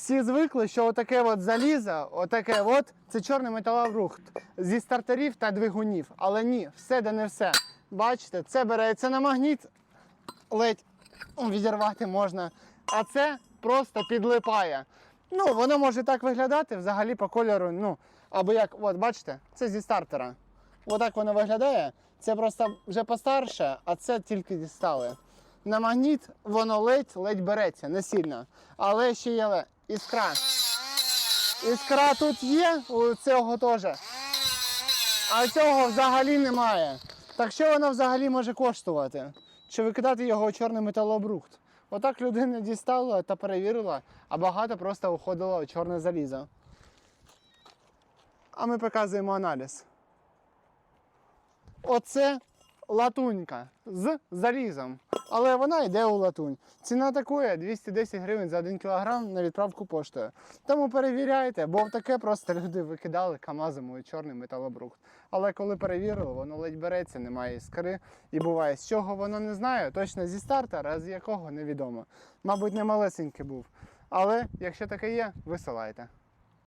Всі звикли, що отаке от залізо, отаке от, це чорний металобрухт зі стартерів та двигунів. Але ні, все де не все. Бачите, це береться на магніт, ледь відірвати можна, а це просто підлипає. Ну, воно може так виглядати взагалі по кольору. Ну, або як, от бачите, це зі стартера. Отак воно виглядає. Це просто вже постарше, а це тільки дістали. На магніт воно ледь-ледь береться, не сильно. Але ще є іскра. Іскра тут є, у цього теж. А цього взагалі немає. Так що воно взагалі може коштувати? Чи викидати його у чорний металобрухт? Отак людина дістала та перевірила, а багато просто уходило у чорне залізо. А ми показуємо аналіз. Оце латунька з залізом. Але вона йде у латунь. Ціна такої 210 гривень за 1 кг на відправку поштою. Тому перевіряйте, бо в таке просто люди викидали камазом у чорний металобрухт. Але коли перевірили, воно ледь береться, немає іскри. І буває, з чого воно не знаю, точно зі стартера, а з якого невідомо. Мабуть, не малесенький був. Але якщо таке є, висилайте.